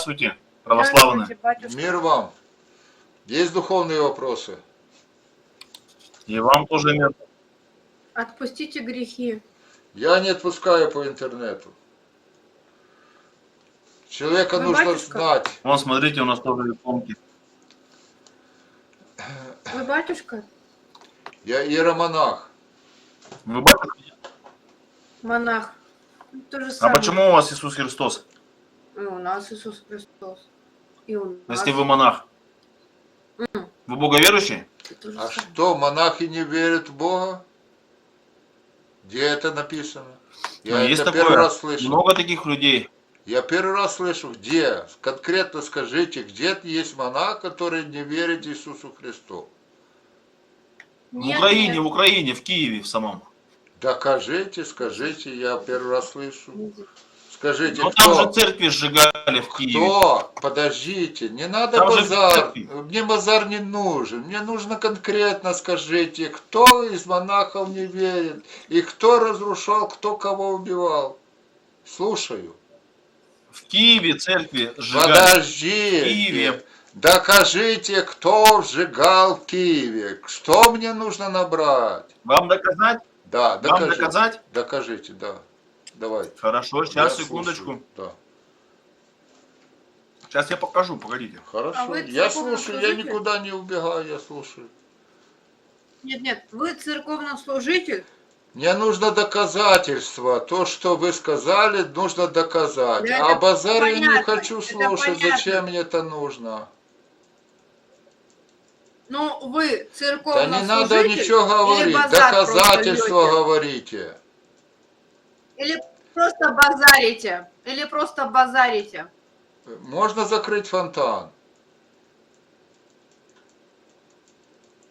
Здравствуйте, православные. Здравствуйте. Мир вам. Есть духовные вопросы? И вам тоже мир. Отпустите грехи. Я не отпускаю по интернету. Человека Вы нужно батюшка? знать. Вон, смотрите, у нас тоже иконки. Вы батюшка? Я иеромонах. Вы батюшка? Монах. То же А самое. почему у вас Иисус Христос, И у нас Иисус Христос. И у нас. если вы монах? Вы боговерующий? А самое. что, монахи не верят в Бога? Где это написано? Я Ну, есть это такое. первый раз слышу. Много таких людей. Я первый раз слышу, где? Конкретно скажите, где есть монах, который не верит Иисусу Христу? В Нет, Украине, нет. в Украине, в Киеве в самом. Докажите, скажите, я первый раз слышу. Скажите, Но там кто? же церкви сжигали в Киеве. Кто? Подождите, не надо Там базар. Мне базар не нужен. Мне нужно конкретно скажите, кто из монахов не верит и кто разрушал, кто кого убивал. Слушаю. В Киеве церкви сжигали. Подождите. Киеве. Докажите, кто сжигал в Киеве. Что мне нужно набрать? Вам доказать? Да, Вам докажите. доказать? Докажите, да. Давай. Хорошо, Я сейчас, слушаю. секундочку. Да. Сейчас я покажу, погодите. Хорошо. А вы я слушаю, я никуда не убегаю, я слушаю. Нет, нет. Вы церковнослужитель? Мне нужно доказательства. То, что вы сказали, нужно доказать. Да, а базар я не хочу слушать. Зачем мне это нужно? Ну, вы Да церковнослужитель? не надо ничего говорить. Доказательства говорите. Или просто базарите? Или просто базарите? Можно закрыть фонтан.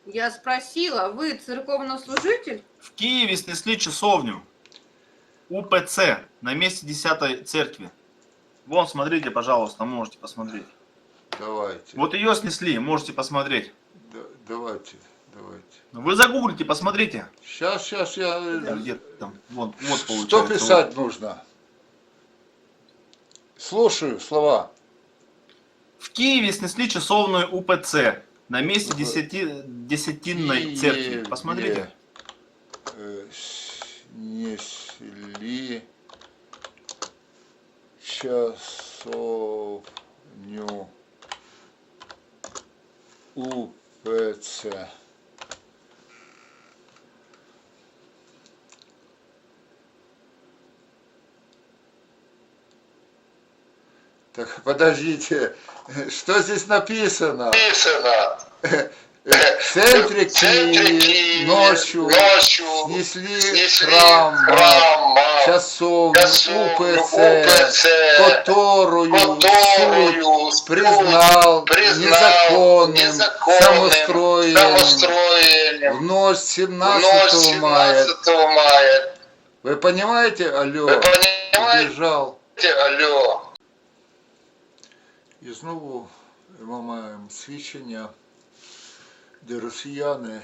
Я спросила, вы церковнослужитель? В Киеве снесли часовню. УПЦ на месте 10 церкви. Вон, смотрите, пожалуйста, можете посмотреть. Давайте. Вот ее снесли, можете посмотреть. Да- давайте. Давайте. Вы загуглите, посмотрите. Сейчас, сейчас я... Где там? Вот, вот получается. Что писать нужно? Слушаю слова. В Киеве снесли часовную УПЦ на месте десяти, десятинной церкви. Посмотрите. э, Снесли часовню УПЦ. Так, подождите, что здесь написано? написано. В центре В Киева ночью ночью снесли снесли храм, храм, часовню УПЦ, УПЦ, которую которую суд признал признал незаконным незаконным самостроением в самостроением ночь в 17 ночь мая. 17 мая. Вы понимаете, алло, Ви понимаете, убежал. алло? І знову ми маємо свідчення, де росіяни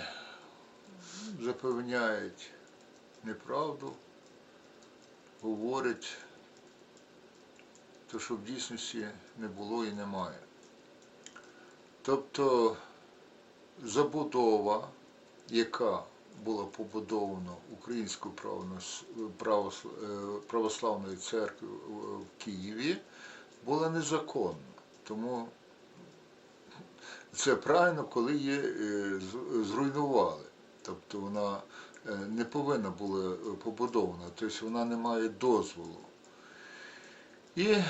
запевняють неправду, говорять те, що в дійсності не було і немає. Тобто забудова, яка була побудована Українською е, православною церквою в Києві, була незаконна. Тому це правильно, коли її е, зруйнували. Тобто вона е, не повинна була побудована, тобто вона не має дозволу. І е,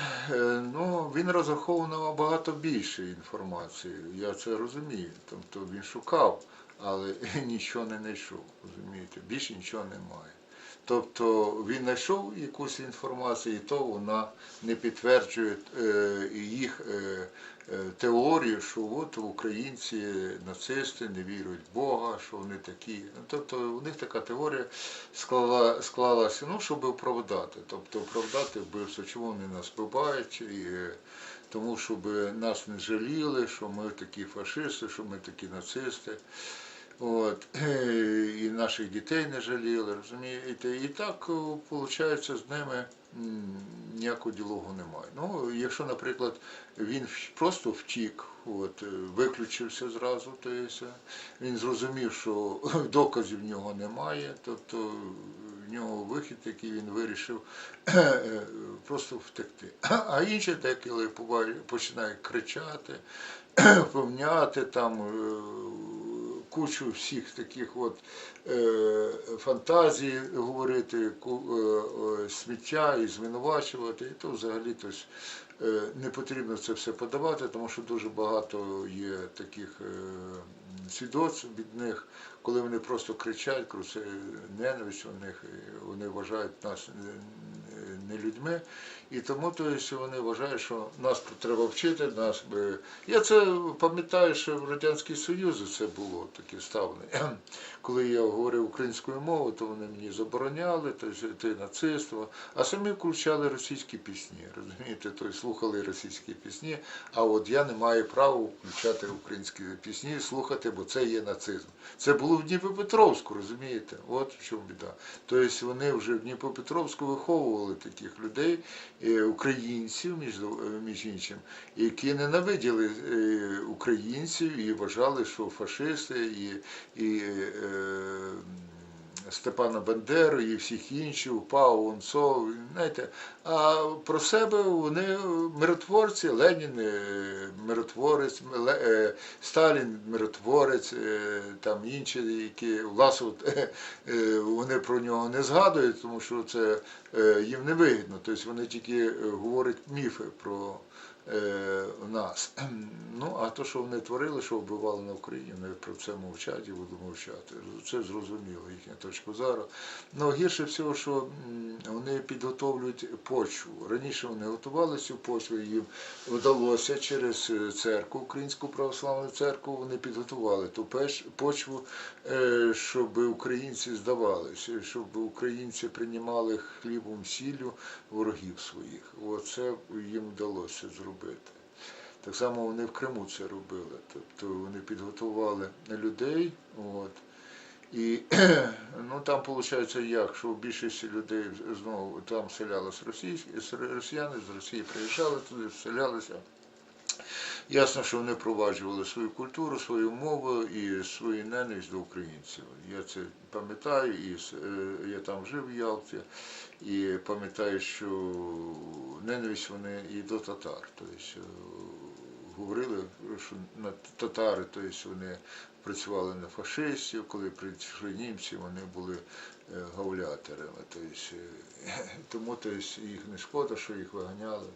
ну, він розраховував на багато більше інформації. Я це розумію. Тобто він шукав, але нічого не знайшов. Розумієте, більше нічого немає. Тобто він знайшов якусь інформацію, і то вона не підтверджує е, їх е, е, теорію, що от українці, нацисти не вірують в Бога, що вони такі. Ну, тобто у них така теорія склала, склалася, ну, щоб оправдати. Тобто оправдати вбивство, чому вони нас вбивають, і, тому щоб нас не жаліли, що ми такі фашисти, що ми такі нацисти. От, і наших дітей не жаліли, розумієте? І так виходить з ними ніякого ділового немає. Ну, якщо, наприклад, він просто втік, от, е, виключився зразу, то є, е, він зрозумів, що доказів в нього немає, тобто в нього вихід, який він вирішив е, просто втекти. А інші буває- починають кричати, помняти там е, кучу всіх таких от е, фантазій говорити, е, е, сміття і звинувачувати, і то взагалі то ж, е, не потрібно це все подавати, тому що дуже багато є таких свідоцтв від них, коли вони просто кричать, це ненависть у них, вони вважають нас не- людьми. І тому то вони вважають, що нас треба вчити, нас би. Я це пам'ятаю, що в Радянський Союз це було таке ставлення. Коли я говорив українською мовою, то вони мені забороняли, тобто ти нацистство, а самі включали російські пісні. Розумієте, тобто слухали російські пісні, а от я не маю права включати українські пісні, слухати, бо це є нацизм. Це було в Дніпропетровську, розумієте? От в чому біда. Тобто вони вже в Дніпропетровську виховували таких людей, е, українців, між, між іншим, які ненавиділи е, українців і вважали, що фашисти і, і е, Степана Бандеру і всіх інших, УПА, УНСО, знаєте, а про себе вони миротворці, Ленін е, миротворець, е, Сталін миротворець, е, там інші, які Власов, е, вони про нього не згадують, тому що це їм не вигідно. Тобто вони тільки говорять міфи про е, нас. Ну, а то, що вони творили, що вбивали на Україні, вони про це мовчать і будуть мовчати. Це зрозуміло, їхня точка зору. Ну, гірше всього, що вони підготовлюють почву. Раніше вони готували цю почву, їм вдалося через церкву, Українську православну церкву, вони підготували ту почву, е, щоб українці здавалися, щоб українці приймали хлібом сіллю ворогів своїх. Оце їм вдалося зробити. Так само вони в Криму це робили. Тобто вони підготували людей. От, і ну, там виходить як, що більшість людей знову там селялись російські, росіяни з Росії приїжджали туди, вселялися. Ясно, що вони впроваджували свою культуру, свою мову і свою ненависть до українців. Я це пам'ятаю, і е, я там жив в Ялті, і пам'ятаю, що ненависть вони і до татар. Тобто, говорили, що на татари, тобто вони працювали на фашистів, коли прийшли німці, вони були е, гауляторами. Тобто, тому тобто, їх не шкода, що їх виганяли.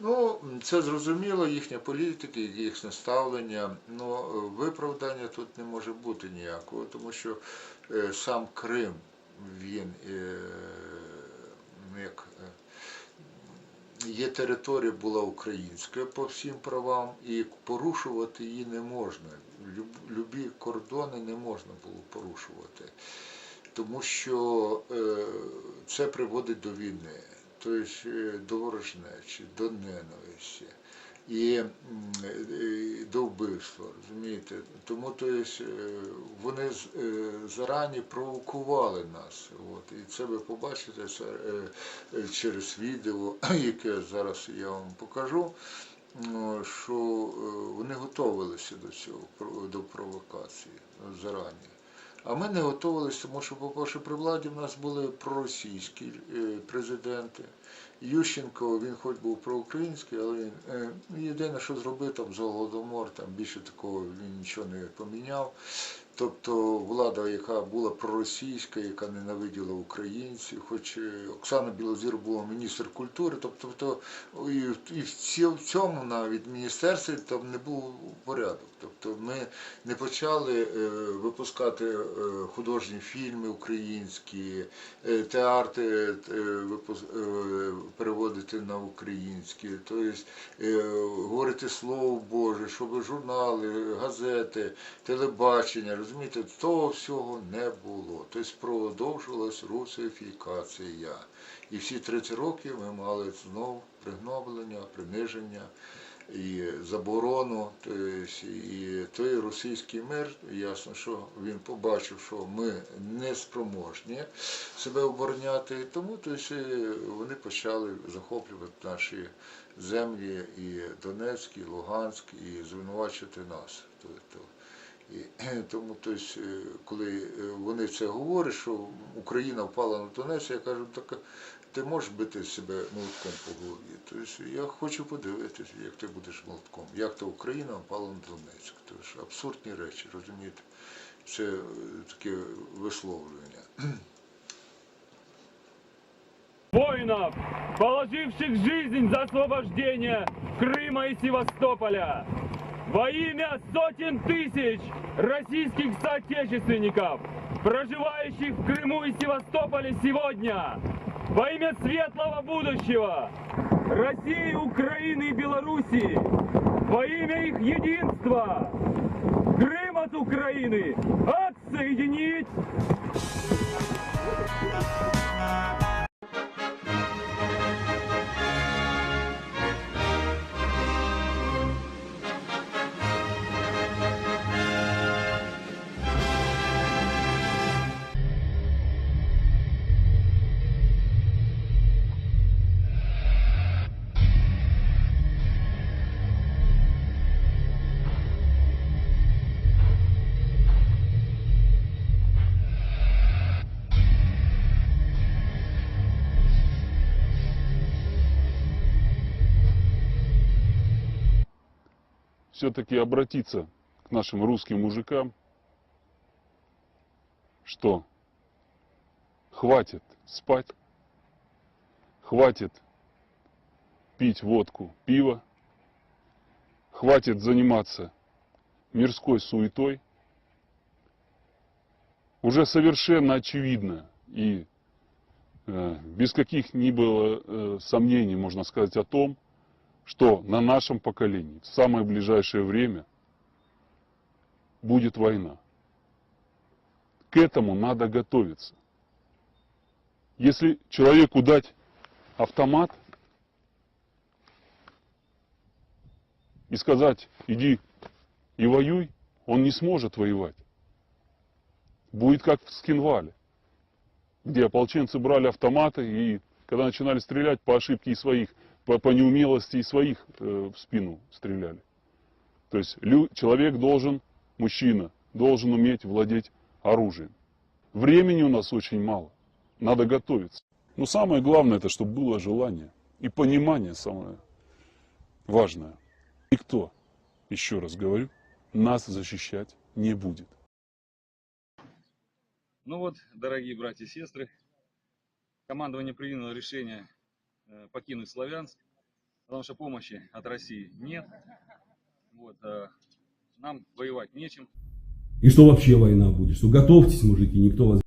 Ну, це зрозуміло, їхня політика, їхнє ставлення. Ну, виправдання тут не може бути ніякого, тому що е, сам Крим, він е, ну, як, е, є територія була українська по всім правам, і порушувати її не можна. Люб- Любі кордони не можна було порушувати, тому що це приводить до війни, тобто е, до ворожнечі, до ненависті. І до вбивства, розумієте? Тому то е, вони е, зарані провокували нас. От. І це ви побачите е, через відео, яке зараз я вам покажу, ну, що вони готувалися до цього, до провокації зарані. А ми не готувалися, тому що, по-перше, при владі в нас були проросійські е, президенти. Ющенко, він хоч був проукраїнський, але він е, єдине, що зробив там за Голодомор, там більше такого він нічого не поміняв. Тобто влада, яка була проросійська, яка ненавиділа українців, хоч Оксана Білозір була міністр культури, тобто то, і, в- і в цьому навіть міністерстві там не був порядок. Тобто ми не почали е, випускати е, художні фільми українські, е, театри переводити на українські, тобто говорити слово Боже, щоб журнали, газети, телебачення, розумієте, того всього не було. Тобто продовжувалась русифікація. І всі 30 років ми мали знову пригноблення, приниження і заборону, тобто, і той російський мир, ясно, що він побачив, що ми не спроможні себе обороняти, тому тобто, вони почали захоплювати наші землі і Донецьк, і Луганськ, і звинувачувати нас. Тобто, тому, тобто, коли е, вони це говорять, що Україна впала на Донецьк, я кажу, так ти можеш бити себе молотком по голові. Тобто, я хочу подивитися, як ти будеш молотком, як то Україна впала на Донецьк. Тобто, абсурдні речі, розумієте? Це е, таке висловлювання. воинов, положивших жизнь за освобождение Крыма и Севастополя. Во имя сотен тысяч российских соотечественников, проживающих в Крыму и Севастополе сегодня. Во имя светлого будущего России, Украины и Белоруссии. Во имя их единства. Крым от Украины отсоединить все-таки обратиться к нашим русским мужикам, что хватит спать, хватит пить водку, пиво, хватит заниматься мирской суетой. Уже совершенно очевидно и э, без каких ни было э, сомнений можно сказать о том, что на нашем поколении в самое ближайшее время будет война. К этому надо готовиться. Если человеку дать автомат и сказать, иди и воюй, он не сможет воевать. Будет как в Скинвале, где ополченцы брали автоматы и когда начинали стрелять по ошибке и своих по, по неумелости и своих э, в спину стреляли. То есть лю- человек должен, мужчина, должен уметь владеть оружием. Времени у нас очень мало, надо готовиться. Но самое главное, это чтобы было желание и понимание самое важное. Никто, еще раз говорю, нас защищать не будет. Ну вот, дорогие братья и сестры, командование приняло решение покинуть Славянск, потому что помощи от России нет. Вот, э, нам воевать нечем. И что вообще война будет? Что готовьтесь, мужики, никто вас